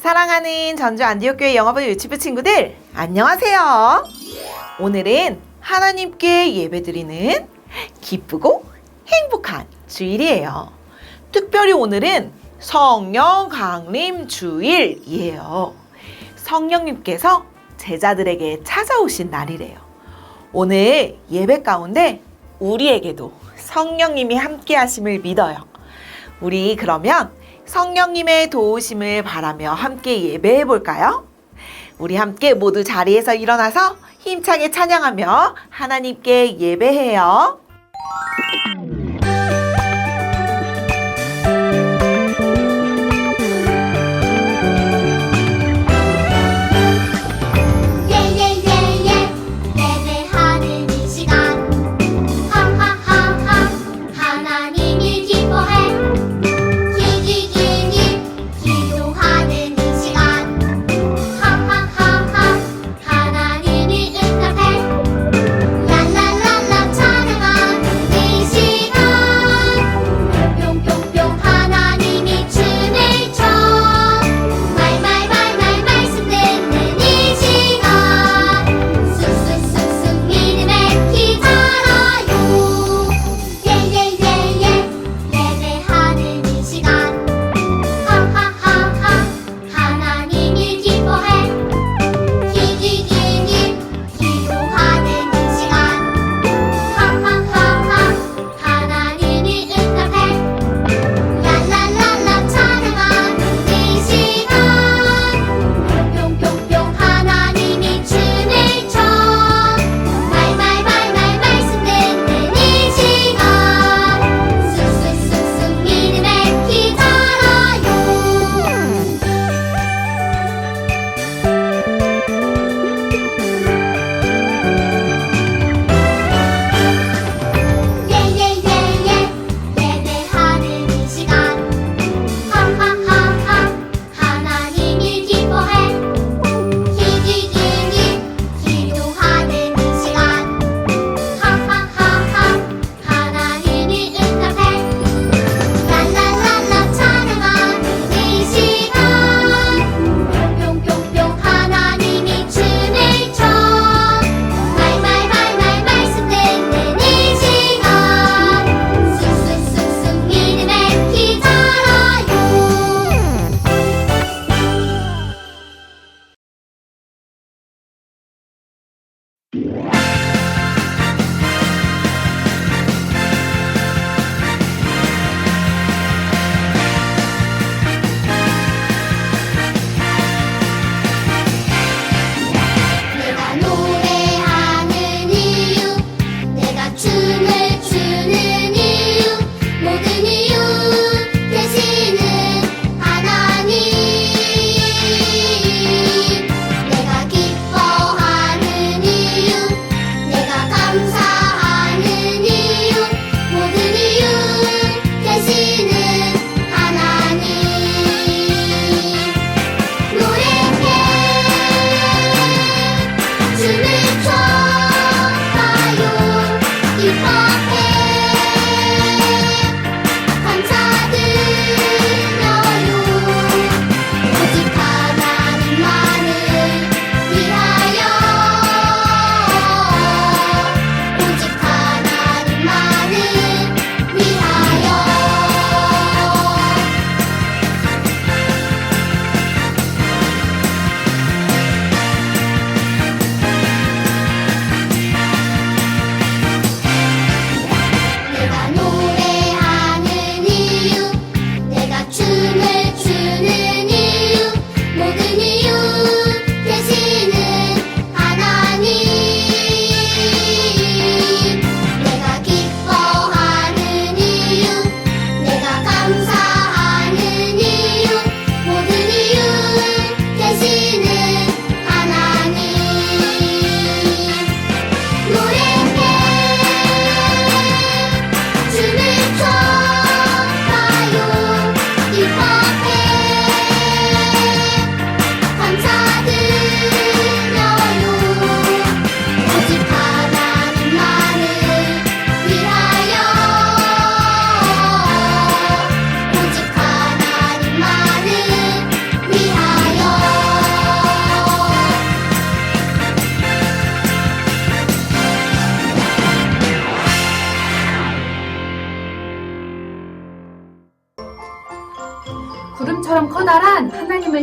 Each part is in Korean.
사랑하는 전주 안디옥교회 영어부 유치부 친구들, 안녕하세요. 오늘은 하나님께 예배드리는 기쁘고 행복한 주일이에요. 특별히 오늘은 성령 강림 주일이에요. 성령님께서 제자들에게 찾아오신 날이래요. 오늘 예배 가운데 우리에게도 성령님이 함께 하심을 믿어요. 우리 그러면 성령님의 도우심을 바라며 함께 예배해 볼까요? 우리 함께 모두 자리에서 일어나서 힘차게 찬양하며 하나님께 예배해요.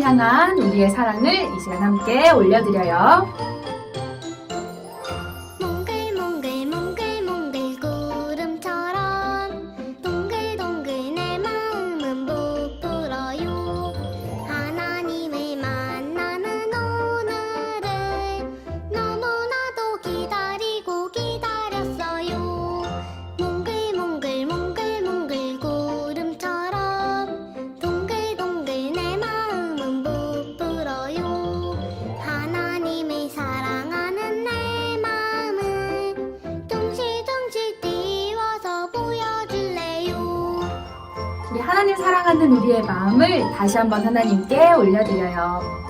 향한 우리의 사랑을 이 시간 함께 올려드려요. 사랑하는 우리의 마음을 다시 한번 하나님께 올려드려요.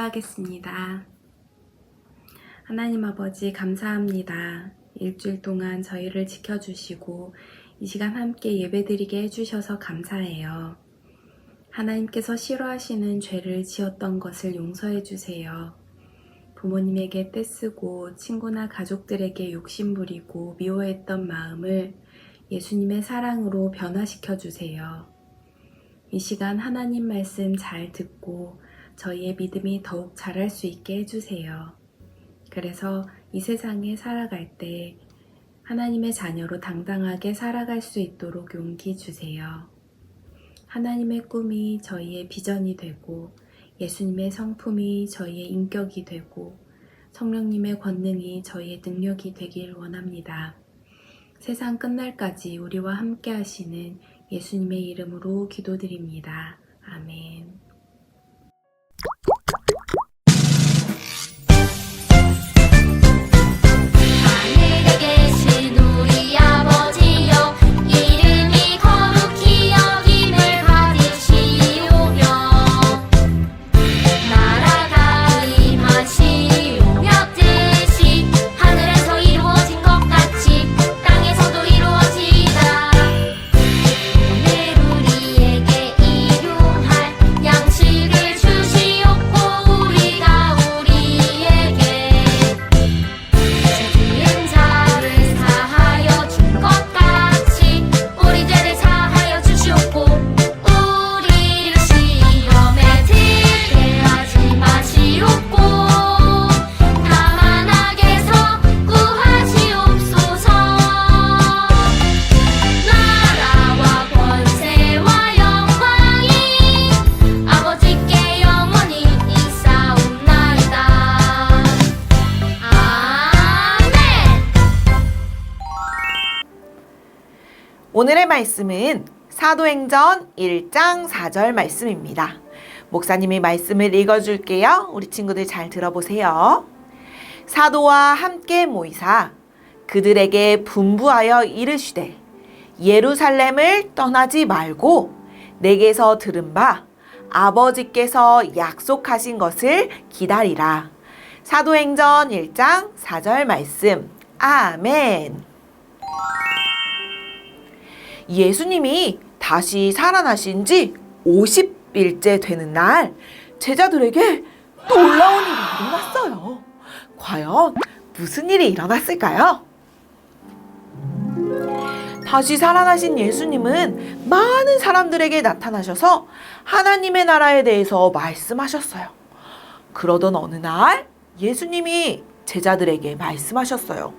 기도하겠습니다. 하나님 아버지 감사합니다. 일주일 동안 저희를 지켜주시고 이 시간 함께 예배드리게 해주셔서 감사해요. 하나님께서 싫어하시는 죄를 지었던 것을 용서해 주세요. 부모님에게 떼쓰고 친구나 가족들에게 욕심부리고 미워했던 마음을 예수님의 사랑으로 변화시켜 주세요. 이 시간 하나님 말씀 잘 듣고 저희의 믿음이 더욱 자랄 수 있게 해주세요. 그래서 이 세상에 살아갈 때 하나님의 자녀로 당당하게 살아갈 수 있도록 용기 주세요. 하나님의 꿈이 저희의 비전이 되고 예수님의 성품이 저희의 인격이 되고 성령님의 권능이 저희의 능력이 되길 원합니다. 세상 끝날까지 우리와 함께 하시는 예수님의 이름으로 기도드립니다. 아멘. 말씀은 사도행전 1장 4절 말씀입니다. 목사님이 말씀을 읽어줄게요. 우리 친구들 잘 들어보세요. 사도와 함께 모이사 그들에게 분부하여 이르시되 예루살렘을 떠나지 말고 내게서 들은 바 아버지께서 약속하신 것을 기다리라. 사도행전 1장 4절 말씀. 아멘. 예수님이 다시 살아나신 지 50일째 되는 날 제자들에게 놀라운 일이 일어났어요. 과연 무슨 일이 일어났을까요? 다시 살아나신 예수님은 많은 사람들에게 나타나셔서 하나님의 나라에 대해서 말씀하셨어요. 그러던 어느 날 예수님이 제자들에게 말씀하셨어요.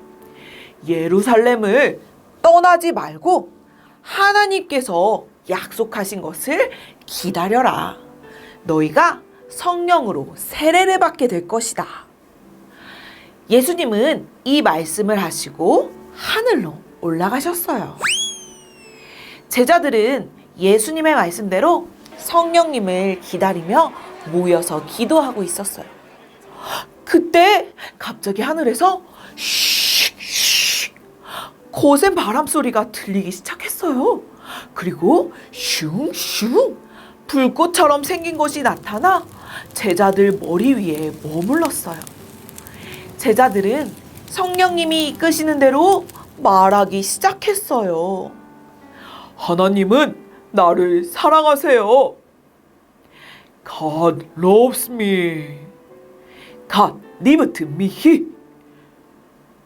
예루살렘을 떠나지 말고 하나님께서 약속하신 것을 기다려라. 너희가 성령으로 세례를 받게 될 것이다. 예수님은 이 말씀을 하시고 하늘로 올라가셨어요. 제자들은 예수님의 말씀대로 성령님을 기다리며 모여서 기도하고 있었어요. 그때 갑자기 하늘에서 쉬, 쉬, 거센 바람 소리가 들리기 시작했어요. 그리고 슝슝 불꽃처럼 생긴 것이 나타나 제자들 머리 위에 머물렀어요. 제자들은 성령님이 이끄시는 대로 말하기 시작했어요. 하나님은 나를 사랑하세요. God loves me. God lived me.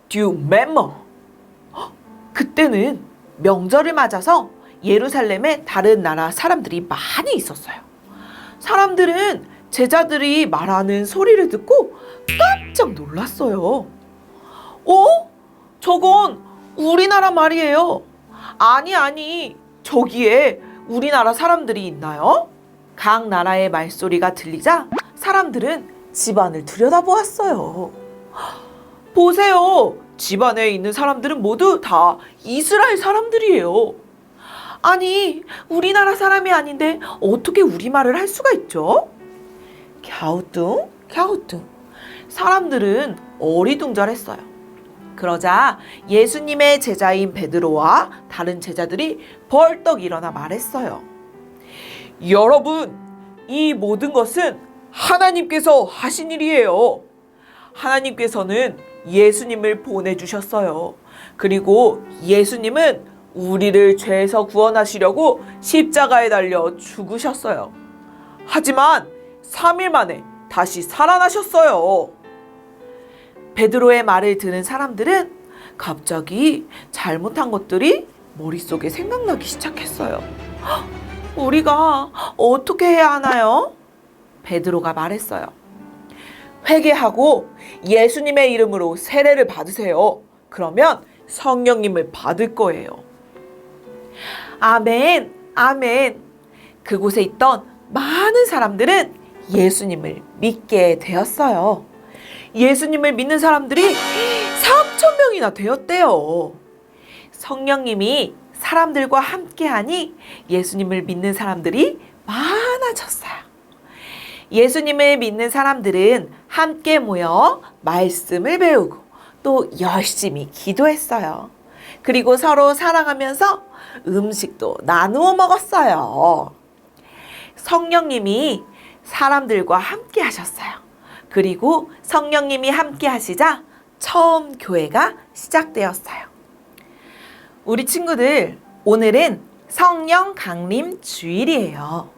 Do you remember? 헉, 그때는 명절을 맞아서 예루살렘에 다른 나라 사람들이 많이 있었어요. 사람들은 제자들이 말하는 소리를 듣고 깜짝 놀랐어요. 어? 저건 우리나라 말이에요. 아니, 아니, 저기에 우리나라 사람들이 있나요? 각 나라의 말소리가 들리자 사람들은 집안을 들여다보았어요. 보세요. 집안에 있는 사람들은 모두 다 이스라엘 사람들이에요. 아니, 우리나라 사람이 아닌데 어떻게 우리말을 할 수가 있죠? 갸우뚱, 갸우뚱. 사람들은 어리둥절했어요. 그러자 예수님의 제자인 베드로와 다른 제자들이 벌떡 일어나 말했어요. 여러분, 이 모든 것은 하나님께서 하신 일이에요. 하나님께서는 예수님을 보내주셨어요. 그리고 예수님은 우리를 죄에서 구원하시려고 십자가에 달려 죽으셨어요. 하지만 3일 만에 다시 살아나셨어요. 베드로의 말을 들은 사람들은 갑자기 잘못한 것들이 머릿속에 생각나기 시작했어요. 헉, 우리가 어떻게 해야 하나요? 베드로가 말했어요. 회개하고 예수님의 이름으로 세례를 받으세요. 그러면 성령님을 받을 거예요. 아멘, 아멘. 그곳에 있던 많은 사람들은 예수님을 믿게 되었어요. 예수님을 믿는 사람들이 3천 명이나 되었대요. 성령님이 사람들과 함께하니 예수님을 믿는 사람들이 많아졌어요. 예수님을 믿는 사람들은 함께 모여 말씀을 배우고 또 열심히 기도했어요. 그리고 서로 사랑하면서 음식도 나누어 먹었어요. 성령님이 사람들과 함께 하셨어요. 그리고 성령님이 함께 하시자 처음 교회가 시작되었어요. 우리 친구들, 오늘은 성령 강림 주일이에요.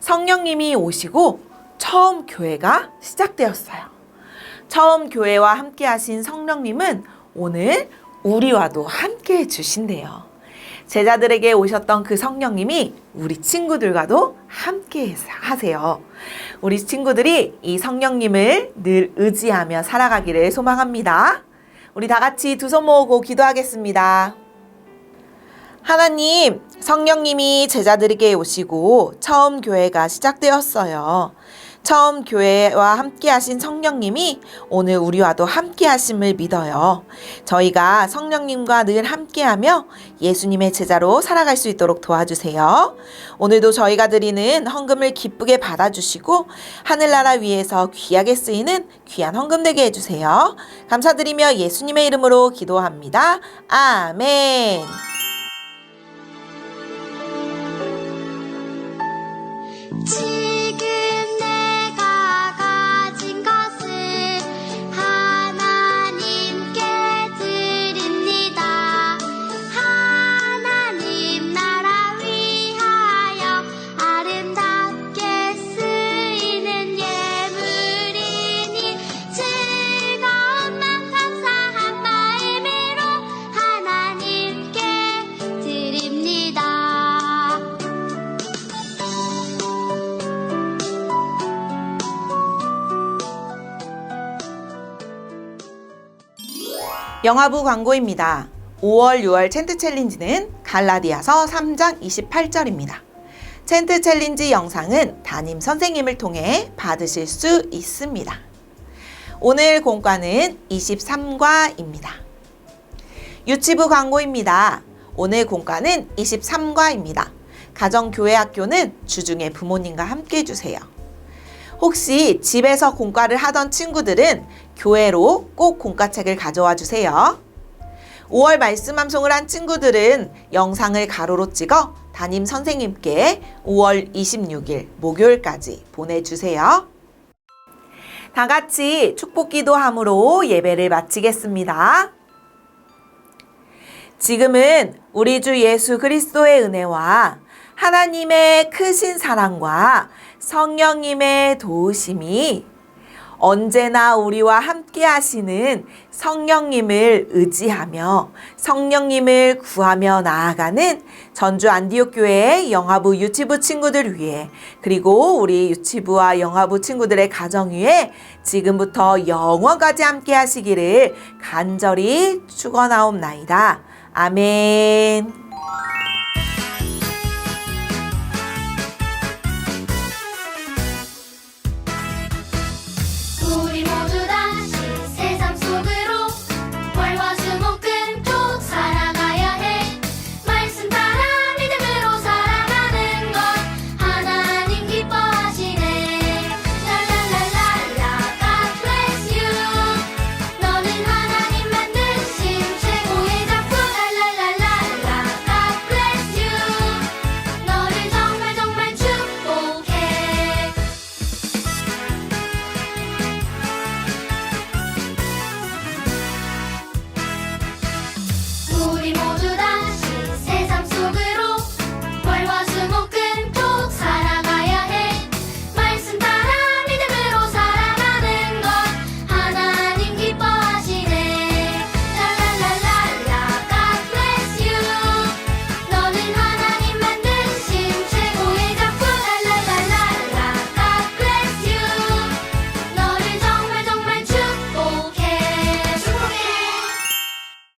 성령님이 오시고 처음 교회가 시작되었어요. 처음 교회와 함께 하신 성령님은 오늘 우리와도 함께 해주신대요. 제자들에게 오셨던 그 성령님이 우리 친구들과도 함께 하세요. 우리 친구들이 이 성령님을 늘 의지하며 살아가기를 소망합니다. 우리 다 같이 두 손 모으고 기도하겠습니다. 하나님, 성령님이 제자들에게 오시고 처음 교회가 시작되었어요. 처음 교회와 함께 하신 성령님이 오늘 우리와도 함께 하심을 믿어요. 저희가 성령님과 늘 함께 하며 예수님의 제자로 살아갈 수 있도록 도와주세요. 오늘도 저희가 드리는 헌금을 기쁘게 받아주시고 하늘나라 위에서 귀하게 쓰이는 귀한 헌금 되게 해주세요. 감사드리며 예수님의 이름으로 기도합니다. 아멘. 영화부 광고입니다. 5월, 6월 챈트 챌린지는 갈라디아서 3장 28절입니다. 챈트 챌린지 영상은 담임 선생님을 통해 받으실 수 있습니다. 오늘 공과는 23과입니다. 유치부 광고입니다. 오늘 공과는 23과입니다. 가정교회학교는 주중에 부모님과 함께 해주세요. 혹시 집에서 공과를 하던 친구들은 교회로 꼭 공과책을 가져와 주세요. 5월 말씀 암송을 한 친구들은 영상을 가로로 찍어 담임 선생님께 5월 26일 목요일까지 보내주세요. 다 같이 축복 기도함으로 예배를 마치겠습니다. 지금은 우리 주 예수 그리스도의 은혜와 하나님의 크신 사랑과 성령님의 도우심이 언제나 우리와 함께 하시는 성령님을 의지하며 성령님을 구하며 나아가는 전주 안디옥 교회의 영화부 유치부 친구들 위해 그리고 우리 유치부와 영화부 친구들의 가정 위에 지금부터 영원까지 함께 하시기를 간절히 축원하옵나이다. 아멘.